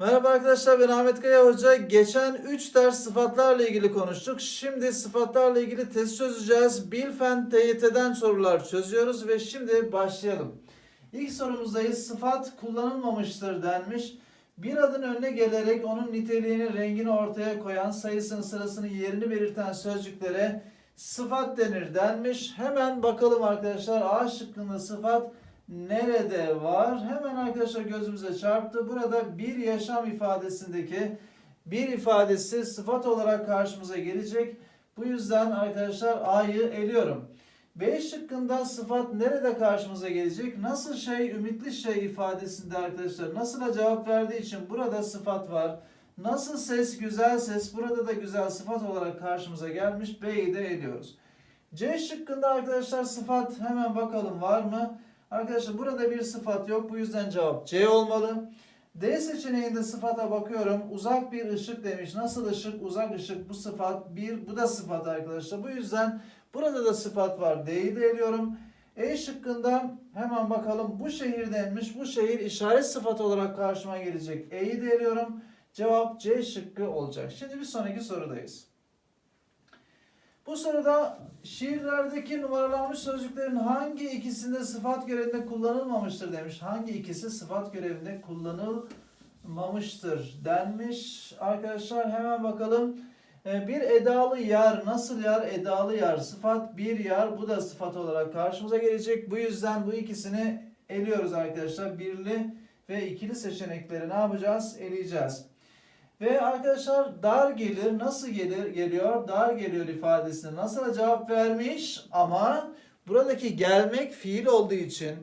Merhaba arkadaşlar ben Ahmet Kaya Hoca. Geçen 3 ders sıfatlarla ilgili konuştuk. Şimdi sıfatlarla ilgili test çözeceğiz. Bilfen TYT'den sorular çözüyoruz ve şimdi başlayalım. İlk sorumuzdayız. Sıfat kullanılmamıştır denmiş. Bir adın önüne gelerek onun niteliğini, rengini ortaya koyan, sayısını, sırasını, yerini belirten sözcüklere sıfat denir denmiş. Hemen bakalım arkadaşlar A şıkkında sıfat nerede var? Hemen arkadaşlar gözümüze çarptı. Burada bir yaşam ifadesindeki bir ifadesi sıfat olarak karşımıza gelecek. Bu yüzden arkadaşlar A'yı eliyorum. B şıkkında sıfat nerede karşımıza gelecek? Nasıl şey, ümitli şey ifadesinde arkadaşlar nasıl cevap verdiği için burada sıfat var. Nasıl ses, güzel ses burada da güzel sıfat olarak karşımıza gelmiş. B'yi de eliyoruz. C şıkkında arkadaşlar sıfat hemen bakalım var mı? Arkadaşlar burada bir sıfat yok. Bu yüzden cevap C olmalı. D seçeneğinde sıfata bakıyorum. Uzak bir ışık demiş. Nasıl ışık? Uzak ışık. Bu sıfat. Bir. Bu da sıfat arkadaşlar. Bu yüzden burada da sıfat var. D'yi de eliyorum. E şıkkında hemen bakalım. Bu şehirdenmiş. Bu şehir işaret sıfat olarak karşıma gelecek. E'yi de eliyorum. Cevap C şıkkı olacak. Şimdi bir sonraki sorudayız. Bu soruda şiirlerdeki numaralanmış sözcüklerin hangi ikisinde sıfat görevinde kullanılmamıştır demiş. Hangi ikisi sıfat görevinde kullanılmamıştır denmiş. Arkadaşlar hemen bakalım. Ee, Bir edalı yar nasıl yar? Edalı yar sıfat bir yar bu da sıfat olarak karşımıza gelecek. Bu yüzden bu ikisini eliyoruz arkadaşlar. Birli ve ikili seçenekleri ne yapacağız? Eleyeceğiz. Ve arkadaşlar dar gelir nasıl gelir geliyor? Dar geliyor ifadesine nasıl cevap vermiş? Ama buradaki gelmek fiil olduğu için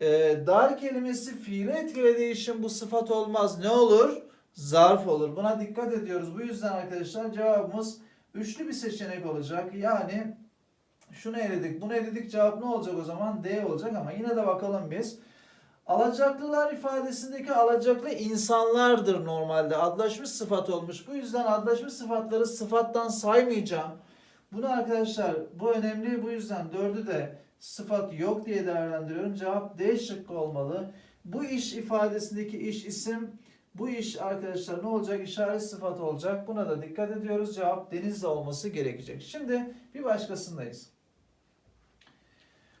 e, dar kelimesi fiili etkilediği için bu sıfat olmaz. Ne olur? Zarf olur. Buna dikkat ediyoruz. Bu yüzden arkadaşlar cevabımız üçlü bir seçenek olacak. Yani şunu eledik bunu eledik. Cevap ne olacak o zaman? D olacak ama yine de bakalım biz Alacaklılar ifadesindeki alacaklı insanlardır normalde. Adlaşmış sıfat olmuş. Bu yüzden adlaşmış sıfatları sıfattan saymayacağım. Bunu arkadaşlar bu önemli. Bu yüzden dördü de sıfat yok diye değerlendiriyorum. Cevap D şıkkı olmalı. Bu iş ifadesindeki iş isim. Bu iş arkadaşlar ne olacak? İşaret sıfat olacak. Buna da dikkat ediyoruz. Cevap denizde olması gerekecek. Şimdi bir başkasındayız.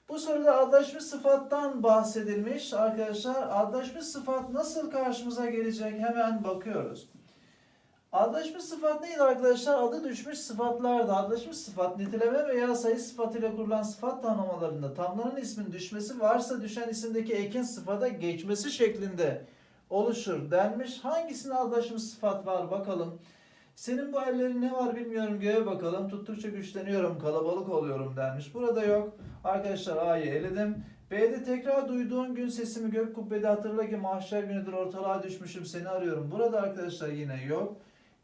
Bu soruda adlaşmış sıfattan bahsedilmiş arkadaşlar. Adlaşmış sıfat nasıl karşımıza gelecek hemen bakıyoruz. Adlaşmış sıfat neydi arkadaşlar? Adı düşmüş sıfatlardı. Adlaşmış sıfat niteleme veya sayı sıfatıyla kurulan sıfat tanımlamalarında tamlanan ismin düşmesi varsa düşen isimdeki ekin sıfata geçmesi şeklinde oluşur denmiş. Hangisinde adlaşmış sıfat var bakalım. Senin bu ellerin ne var bilmiyorum göğe bakalım. Tuttukça güçleniyorum, kalabalık oluyorum denmiş. Burada yok. Arkadaşlar A'yı eledim. B'de tekrar duyduğun gün sesimi gök kubbede hatırla ki mahşer günüdür ortalığa düşmüşüm seni arıyorum. Burada arkadaşlar yine yok.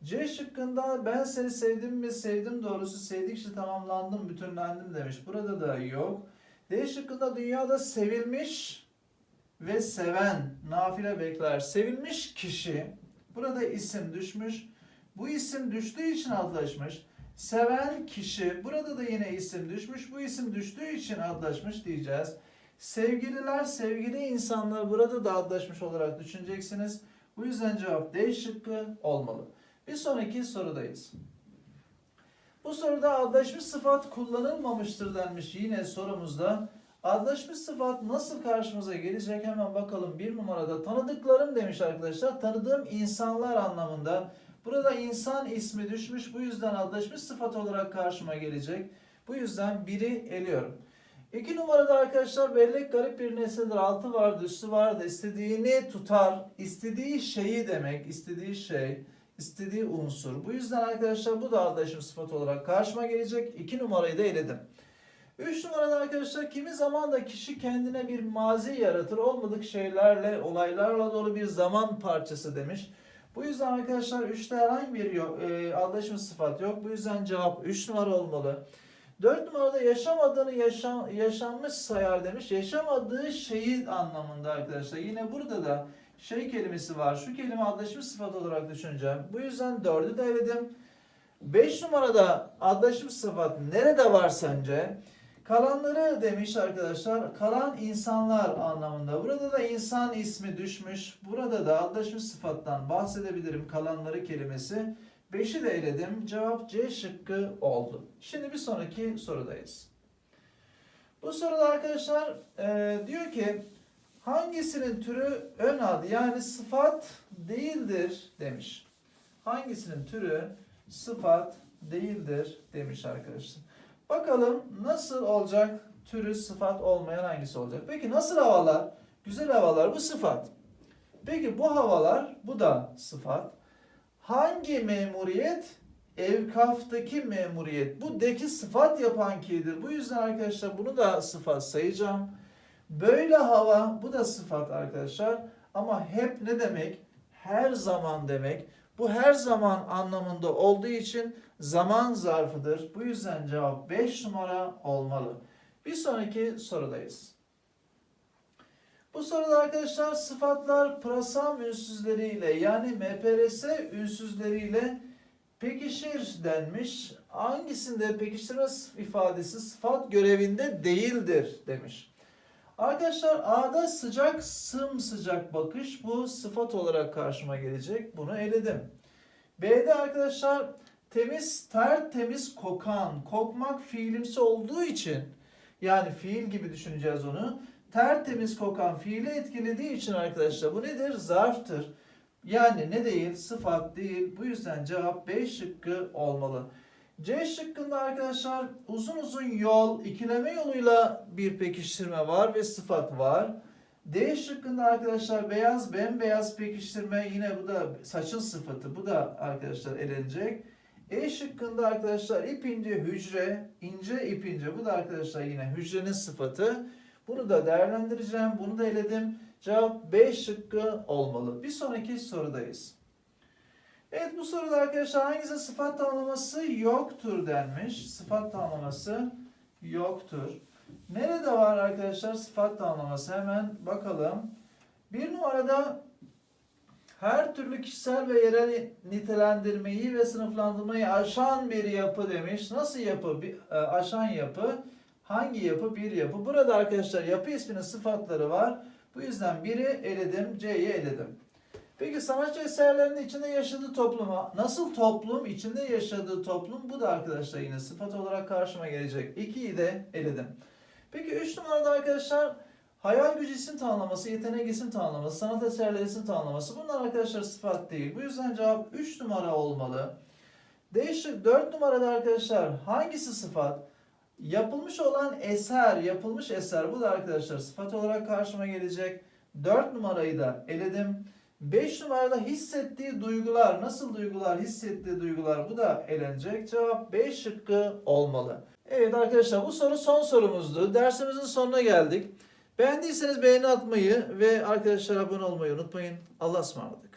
C şıkkında ben seni sevdim mi sevdim doğrusu sevdikçe tamamlandım bütünlendim demiş. Burada da yok. D şıkkında dünyada sevilmiş ve seven nafile bekler. Sevilmiş kişi burada isim düşmüş. Bu isim düştüğü için adlaşmış. Seven kişi, burada da yine isim düşmüş. Bu isim düştüğü için adlaşmış diyeceğiz. Sevgililer, sevgili insanlar burada da adlaşmış olarak düşüneceksiniz. Bu yüzden cevap D şıkkı olmalı. Bir sonraki sorudayız. Bu soruda adlaşmış sıfat kullanılmamıştır denmiş yine sorumuzda. Adlaşmış sıfat nasıl karşımıza gelecek hemen bakalım. Bir numarada tanıdıklarım demiş arkadaşlar. Tanıdığım insanlar anlamında. Burada insan ismi düşmüş. Bu yüzden adlaşmış sıfat olarak karşıma gelecek. Bu yüzden biri eliyorum. İki numarada arkadaşlar bellek garip bir nesnedir. Altı vardı, üstü vardı. İstediğini tutar. istediği şeyi demek. istediği şey, istediği unsur. Bu yüzden arkadaşlar bu da adlaşım sıfat olarak karşıma gelecek. İki numarayı da eledim. Üç numarada arkadaşlar kimi zaman da kişi kendine bir mazi yaratır. Olmadık şeylerle, olaylarla dolu bir zaman parçası demiş. Bu yüzden arkadaşlar 3'te herhangi bir yok, e, adlaşım sıfat yok. Bu yüzden cevap 3 numara olmalı. 4 numarada yaşamadığını yaşam, yaşanmış sayar demiş. Yaşamadığı şeyi anlamında arkadaşlar. Yine burada da şey kelimesi var. Şu kelime adlaşım sıfat olarak düşüneceğim. Bu yüzden 4'ü de eledim. 5 numarada adlaşım sıfat nerede var sence? Kalanları demiş arkadaşlar. Kalan insanlar anlamında. Burada da insan ismi düşmüş. Burada da adlaşmış sıfattan bahsedebilirim. Kalanları kelimesi. Beşi de eledim. Cevap C şıkkı oldu. Şimdi bir sonraki sorudayız. Bu soruda arkadaşlar e, diyor ki hangisinin türü ön ad yani sıfat değildir demiş. Hangisinin türü sıfat değildir demiş arkadaşlar. Bakalım nasıl olacak türü sıfat olmayan hangisi olacak? Peki nasıl havalar? Güzel havalar bu sıfat. Peki bu havalar bu da sıfat. Hangi memuriyet? Evkaftaki memuriyet. Bu deki sıfat yapan ki'dir. Bu yüzden arkadaşlar bunu da sıfat sayacağım. Böyle hava bu da sıfat arkadaşlar. Ama hep ne demek? Her zaman demek. Bu her zaman anlamında olduğu için zaman zarfıdır. Bu yüzden cevap 5 numara olmalı. Bir sonraki sorudayız. Bu soruda arkadaşlar sıfatlar prasam ünsüzleriyle yani MPRS ünsüzleriyle pekişir denmiş. Hangisinde pekiştirme ifadesi sıfat görevinde değildir demiş. Arkadaşlar A'da sıcak sımsıcak bakış bu sıfat olarak karşıma gelecek. Bunu eledim. B'de arkadaşlar temiz tertemiz kokan kokmak fiilimsi olduğu için yani fiil gibi düşüneceğiz onu. Tertemiz kokan fiili etkilediği için arkadaşlar bu nedir? Zarftır. Yani ne değil? Sıfat değil. Bu yüzden cevap B şıkkı olmalı. C şıkkında arkadaşlar uzun uzun yol, ikileme yoluyla bir pekiştirme var ve sıfat var. D şıkkında arkadaşlar beyaz bembeyaz pekiştirme yine bu da saçın sıfatı. Bu da arkadaşlar elenecek. E şıkkında arkadaşlar ip ince hücre, ince ip ince. Bu da arkadaşlar yine hücrenin sıfatı. Bunu da değerlendireceğim. Bunu da eledim. Cevap B şıkkı olmalı. Bir sonraki sorudayız. Evet bu soruda arkadaşlar hangisi sıfat tamlaması yoktur denmiş. Sıfat tamlaması yoktur. Nerede var arkadaşlar sıfat tamlaması? Hemen bakalım. Bir numarada her türlü kişisel ve yerel nitelendirmeyi ve sınıflandırmayı aşan bir yapı demiş. Nasıl yapı? E, aşan yapı. Hangi yapı? Bir yapı. Burada arkadaşlar yapı isminin sıfatları var. Bu yüzden biri eledim, C'yi eledim. Peki sanatçı eserlerinin içinde yaşadığı topluma, nasıl toplum, içinde yaşadığı toplum bu da arkadaşlar yine sıfat olarak karşıma gelecek. 2'yi de eledim. Peki 3 numarada arkadaşlar hayal gücü isim tanımlaması, yetenek isim tanımlaması, sanat eserleri isim tanımlaması bunlar arkadaşlar sıfat değil. Bu yüzden cevap 3 numara olmalı. Değişik 4 numarada arkadaşlar hangisi sıfat? Yapılmış olan eser, yapılmış eser bu da arkadaşlar sıfat olarak karşıma gelecek. 4 numarayı da eledim. 5 numarada hissettiği duygular, nasıl duygular, hissettiği duygular bu da elenecek. Cevap B şıkkı olmalı. Evet arkadaşlar bu soru son sorumuzdu. Dersimizin sonuna geldik. Beğendiyseniz beğeni atmayı ve arkadaşlar abone olmayı unutmayın. Allah'a ısmarladık.